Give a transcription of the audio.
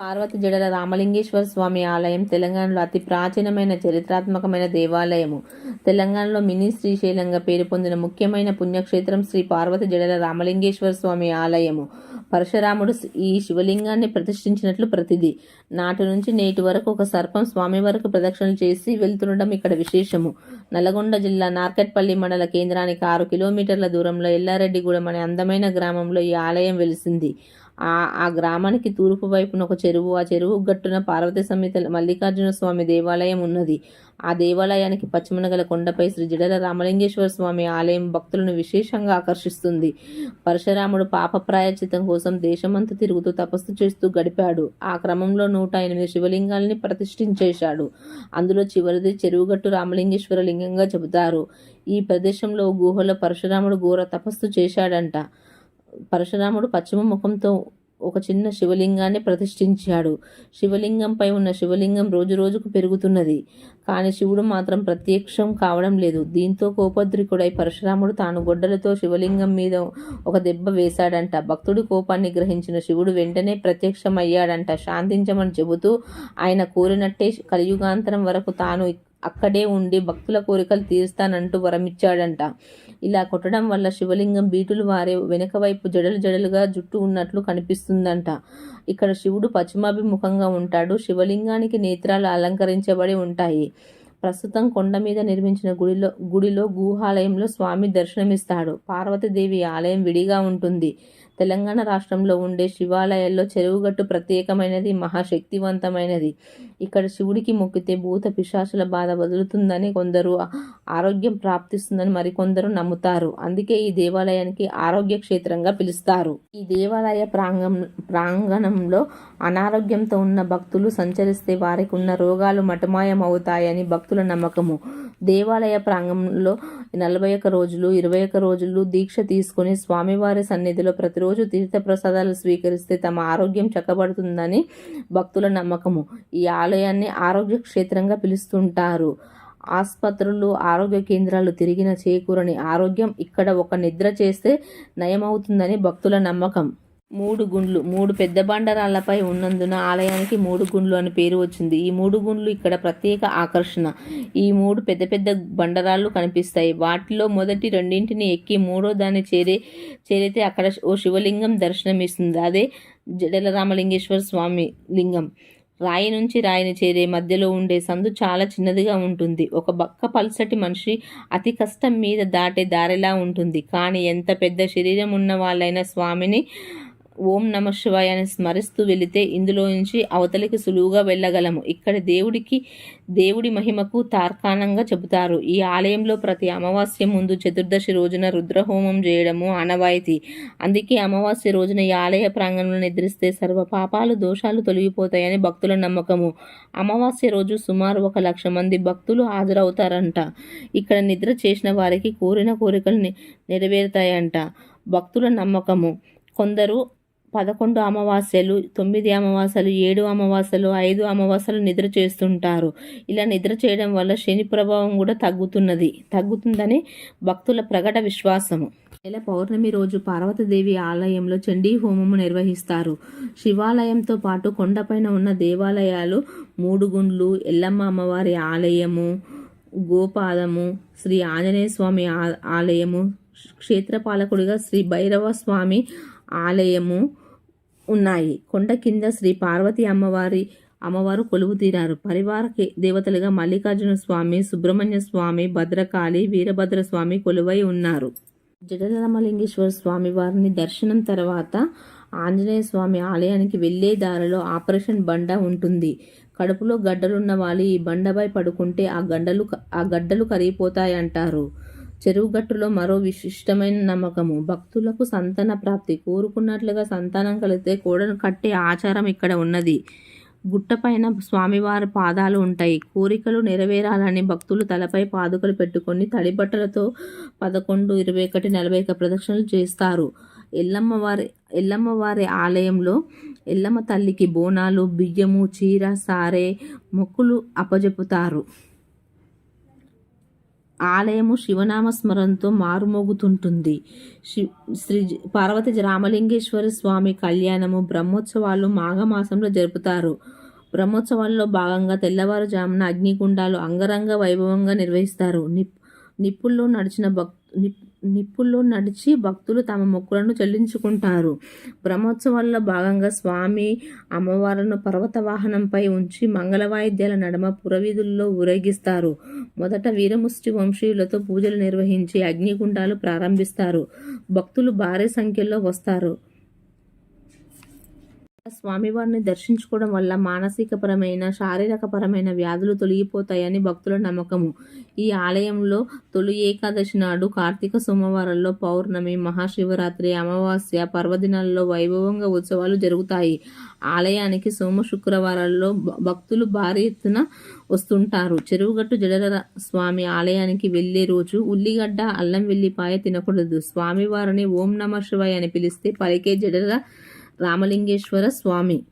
పార్వతి జడల రామలింగేశ్వర స్వామి ఆలయం తెలంగాణలో అతి ప్రాచీనమైన చరిత్రాత్మకమైన దేవాలయము. తెలంగాణలో మినీ శ్రీశైలంగా పేరు పొందిన ముఖ్యమైన పుణ్యక్షేత్రం శ్రీ పార్వతి జడల రామలింగేశ్వర స్వామి ఆలయము. పరశురాముడు ఈ శివలింగాన్ని ప్రతిష్ఠించినట్లు ప్రతిది. నాటి నుంచి నేటి వరకు ఒక సర్పం స్వామి వరకు ప్రదక్షిణలు చేసి వెళ్తుండడం ఇక్కడ విశేషము. నల్గొండ జిల్లా నార్కెట్పల్లి మండల కేంద్రానికి ఆరు కిలోమీటర్ల దూరంలో ఎల్లారెడ్డిగూడెం అనే అందమైన గ్రామంలో ఈ ఆలయం వెలిసింది. ఆ ఆ గ్రామానికి తూర్పు వైపున ఒక చెరువు ఆ చెరువు గట్టున పార్వతీ సమేత మల్లికార్జున స్వామి దేవాలయం ఉన్నది. ఆ దేవాలయానికి పశ్చిమన గల కొండపై శ్రీ జడల రామలింగేశ్వర స్వామి ఆలయం భక్తులను విశేషంగా ఆకర్షిస్తుంది. పరశురాముడు పాప ప్రాయచితం కోసం దేశమంతా తిరుగుతూ తపస్సు చేస్తూ గడిపాడు. ఆ క్రమంలో నూట ఎనిమిది శివలింగాల్ని ప్రతిష్ఠించేశాడు. అందులో చివరిది చెరువుగట్టు రామలింగేశ్వర లింగంగా చెబుతారు. ఈ ప్రదేశంలో గుహలో పరశురాముడు ఘోర తపస్సు చేశాడంట. పరశురాముడు పశ్చిమ ముఖంతో ఒక చిన్న శివలింగాన్ని ప్రతిష్ఠించాడు. శివలింగంపై ఉన్న శివలింగం రోజు రోజుకు పెరుగుతున్నది. కానీ శివుడు మాత్రం ప్రత్యక్షం కావడం లేదు. దీంతో కోపద్రికుడై పరశురాముడు తాను గొడ్డలతో శివలింగం మీద ఒక దెబ్బ వేశాడంట. భక్తుడి కోపాన్ని గ్రహించిన శివుడు వెంటనే ప్రత్యక్షమయ్యాడంట. శాంతించమని చెబుతూ ఆయన కోరినట్టే కలియుగాంతరం వరకు తాను అక్కడే ఉండి భక్తుల కోరికలు తీరుస్తానంటూ వరమిచ్చాడంట. ఇలా కొట్టడం వల్ల శివలింగం బీటులు వారే వెనుక వైపు జడలు జడలుగా జుట్టు ఉన్నట్లు కనిపిస్తుందంట. ఇక్కడ శివుడు పశ్చిమాభిముఖంగా ఉంటాడు. శివలింగానికి నేత్రాలు అలంకరించబడి ఉంటాయి. ప్రస్తుతం కొండ మీద నిర్మించిన గుడిలో గుడిలో గుహాలయంలో స్వామి దర్శనమిస్తాడు. పార్వతీదేవి ఆలయం విడిగా ఉంటుంది. తెలంగాణ రాష్ట్రంలో ఉండే శివాలయాల్లో చెరువుగట్టు ప్రత్యేకమైనది మహాశక్తివంతమైనది. ఇక్కడ శివుడికి మొక్కితే భూత పిశాచుల బాధ వదులుతుందని కొందరు ఆరోగ్యం ప్రాప్తిస్తుందని మరికొందరు నమ్ముతారు. అందుకే ఈ దేవాలయానికి ఆరోగ్య క్షేత్రంగా పిలుస్తారు. ఈ దేవాలయ ప్రాంగం ప్రాంగణంలో అనారోగ్యంతో ఉన్న భక్తులు సంచరిస్తే వారికి ఉన్న రోగాలు మటమాయమవుతాయని భక్తుల నమ్మకము. దేవాలయ ప్రాంగణంలో నలభై ఒక్క రోజులు ఇరవై ఒక్క రోజులు దీక్ష తీసుకుని స్వామివారి సన్నిధిలో ప్రతి ప్రతిరోజు తీర్థప్రసాదాలు స్వీకరిస్తే తమ ఆరోగ్యం చక్కబడుతుందని భక్తుల నమ్మకము. ఈ ఆలయాన్ని ఆరోగ్య క్షేత్రంగా పిలుస్తుంటారు. ఆసుపత్రులు ఆరోగ్య కేంద్రాలు తిరిగిన చేకూరని ఆరోగ్యం ఇక్కడ ఒక నిద్ర చేస్తే నయమవుతుందని భక్తుల నమ్మకం. మూడు గుండ్లు మూడు పెద్ద బండరాళ్ళపై ఉన్నందున ఆలయానికి మూడు గుండ్లు అని పేరు వచ్చింది. ఈ మూడు గుండ్లు ఇక్కడ ప్రత్యేక ఆకర్షణ. ఈ మూడు పెద్ద పెద్ద బండరాళ్ళు కనిపిస్తాయి. వాటిలో మొదటి రెండింటిని ఎక్కి మూడో దాన్ని చేరే చేరితే అక్కడ ఓ శివలింగం దర్శనమిస్తుంది. అదే జడల రామలింగేశ్వర స్వామి లింగం. రాయి నుంచి రాయిని చేరే మధ్యలో ఉండే సందు చాలా చిన్నదిగా ఉంటుంది. ఒక బక్క పల్సటి మనిషి అతి కష్టం మీద దాటే దారిలా ఉంటుంది. కానీ ఎంత పెద్ద శరీరం ఉన్న వాళ్ళైనా స్వామిని ఓం నమ శివాయ అని స్మరిస్తూ వెళితే ఇందులో నుంచి అవతలికి సులువుగా వెళ్ళగలము. ఇక్కడ దేవుడికి దేవుడి మహిమకు తార్కాణంగా చెబుతారు. ఈ ఆలయంలో ప్రతి అమావాస్య ముందు చతుర్దశి రోజున రుద్రహోమం చేయడము ఆనవాయితీ. అందుకే అమావాస్య రోజున ఈ ఆలయ ప్రాంగణంలో నిద్రిస్తే సర్వ పాపాలు దోషాలు తొలగిపోతాయని భక్తుల నమ్మకము. అమావాస్య రోజు సుమారు ఒక లక్ష మంది భక్తులు హాజరవుతారంట. ఇక్కడ నిద్ర చేసిన వారికి కోరిన కోరికలు నెరవేరుతాయంట. భక్తుల నమ్మకము. కొందరు పదకొండు అమావాస్యలు తొమ్మిది అమావాస్యలు ఏడు అమావాస్యలు ఐదు అమావాస్యలు నిద్ర చేస్తుంటారు. ఇలా నిద్ర చేయడం వల్ల శని ప్రభావం కూడా తగ్గుతున్నది. తగ్గుతుందని భక్తుల ప్రకట విశ్వాసము. నెల పౌర్ణమి రోజు పార్వతీదేవి ఆలయంలో చండీ హోమము నిర్వహిస్తారు. శివాలయంతో పాటు కొండపైన ఉన్న దేవాలయాలు మూడుగుండ్లు ఎల్లమ్మ అమ్మవారి ఆలయము గోపాదము శ్రీ ఆంజనేయ స్వామి ఆలయము క్షేత్రపాలకుడిగా శ్రీ భైరవ స్వామి ఆలయము ఉన్నాయి. కొండ కింద శ్రీ పార్వతి అమ్మవారి అమ్మవారు కొలువు తీరారు. పరివార దేవతలుగా మల్లికార్జున స్వామి సుబ్రహ్మణ్య స్వామి భద్రకాళి వీరభద్ర స్వామి కొలువై ఉన్నారు. జడరామలింగేశ్వర స్వామి వారిని దర్శనం తర్వాత ఆంజనేయ స్వామి ఆలయానికి వెళ్ళే దారిలో ఆపరేషన్ బండ ఉంటుంది. కడుపులో గడ్డలున్న వాళ్ళు ఈ బండపై పడుకుంటే ఆ గడ్డలు ఆ గడ్డలు కరిగిపోతాయంటారు. చెరువుగట్టులో మరో విశిష్టమైన నమ్మకము. భక్తులకు సంతాన ప్రాప్తి. కోరుకున్నట్లుగా సంతానం కలిగితే కోడను కట్టే ఆచారం ఇక్కడ ఉన్నది. గుట్టపైన స్వామివారి పాదాలు ఉంటాయి. కోరికలు నెరవేరాలని భక్తులు తలపై పాదుకలు పెట్టుకొని తడిబట్టలతో పదకొండు ఇరవై ఒకటి నలభై ఒక ప్రదక్షిణలు చేస్తారు. ఎల్లమ్మవారి ఎల్లమ్మవారి ఆలయంలో ఎల్లమ్మ తల్లికి బోనాలు బియ్యము చీర సారే మొక్కులు అప్పజెపుతారు ఆలయము శివనామస్మరణతో మారుమోగుతుంటుంది. శి శ్రీ పార్వతి రామలింగేశ్వర స్వామి కళ్యాణము బ్రహ్మోత్సవాలు మాఘమాసంలో జరుపుతారు. బ్రహ్మోత్సవాల్లో భాగంగా తెల్లవారుజామున అగ్నిగుండాలు అంగరంగ వైభవంగా నిర్వహిస్తారు. నిప్ నిప్పుల్లో నడిచిన భక్ నిప్ నిప్పుల్లో నడిచి భక్తులు తమ మొక్కులను చెల్లించుకుంటారు. బ్రహ్మోత్సవాల్లో భాగంగా స్వామి అమ్మవారులను పర్వత వాహనంపై ఉంచి మంగళ వాయిద్యాల నడమ పురవీధుల్లో ఊరేగిస్తారు. మొదట వీరముష్టి వంశీయులతో పూజలు నిర్వహించి అగ్నిగుండాలు ప్రారంభిస్తారు. భక్తులు భారీ సంఖ్యలో వస్తారు. స్వామివారిని దర్శించుకోవడం వల్ల మానసికపరమైన శారీరకపరమైన వ్యాధులు తొలగిపోతాయని భక్తుల నమ్మకము. ఈ ఆలయంలో తొలి ఏకాదశి నాడు కార్తీక సోమవారంలో పౌర్ణమి మహాశివరాత్రి అమావాస్య పర్వదినాల్లో వైభవంగా ఉత్సవాలు జరుగుతాయి. ఆలయానికి సోమ శుక్రవారాల్లో భక్తులు భారీ ఎత్తున వస్తుంటారు. చెరువుగట్టు జడర స్వామి ఆలయానికి వెళ్ళే రోజు ఉల్లిగడ్డ అల్లం వెల్లిపాయ తినకూడదు. స్వామివారిని ఓం నమ శివాయ అని పిలిస్తే పలికే జడల రామలింగేశ్వర స్వామి.